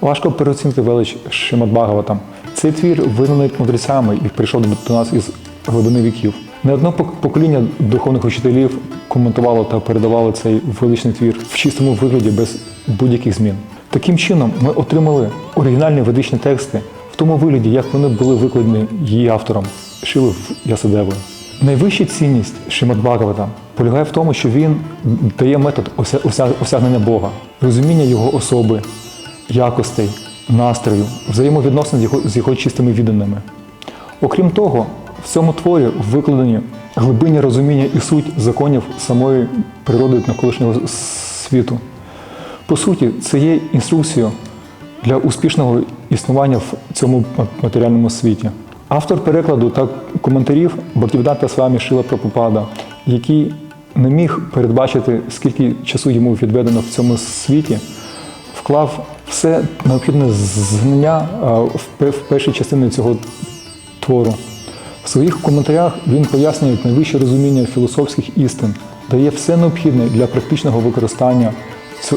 Важко переоцінити велич Шримад Бхагаватам. Цей твір визнаний мудрецями і прийшов до нас із глибини віків. Не одне пок- покоління духовних учителів коментувало та передавало цей величний твір в чистому вигляді без будь-яких змін. Таким чином, ми отримали оригінальні ведичні тексти в тому вигляді, як вони були викладені її автором Шили Ясадевою. Найвища цінність Шримад Бхагавата полягає в тому, що він дає метод ося- ося- осягнення Бога, розуміння його особи, якостей, настрою, взаємовідносин з його, чистими відданими. Окрім того, в цьому творі викладені глибинні розуміння і суть законів самої природи навколишнього світу. По суті, це є інструкцією для успішного існування в цьому матеріальному світі. Автор перекладу та коментарів Бхактивіданта Свамі Шила Прабхупада, який не міг передбачити, скільки часу йому відведено в цьому світі, вклав все необхідне знання в першій частині цього твору. В своїх коментарях він пояснює найвище розуміння філософських істин, дає все необхідне для практичного використання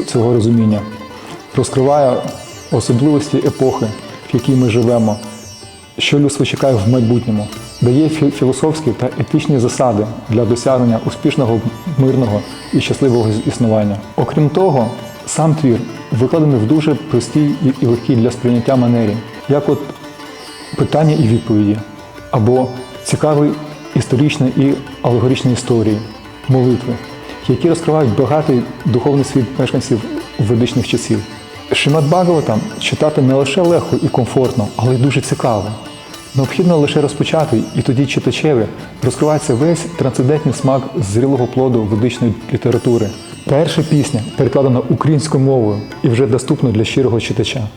цього розуміння, розкриває особливості епохи, в якій ми живемо, що людство чекає в майбутньому, дає філософські та етичні засади для досягнення успішного, мирного і щасливого існування. Окрім того, сам твір викладений в дуже простій і- легкій для сприйняття манері, як от питання і відповіді, або цікаві історичні і алегоричні історії, молитви, які розкривають багатий духовний світ мешканців ведичних часів. Шримад Бхагаватам читати не лише легко і комфортно, але й дуже цікаво. Необхідно лише розпочати, і тоді читачеві розкривається весь трансцендентний смак зрілого плоду ведичної літератури. Перша пісня перекладена українською мовою і вже доступна для щирого читача.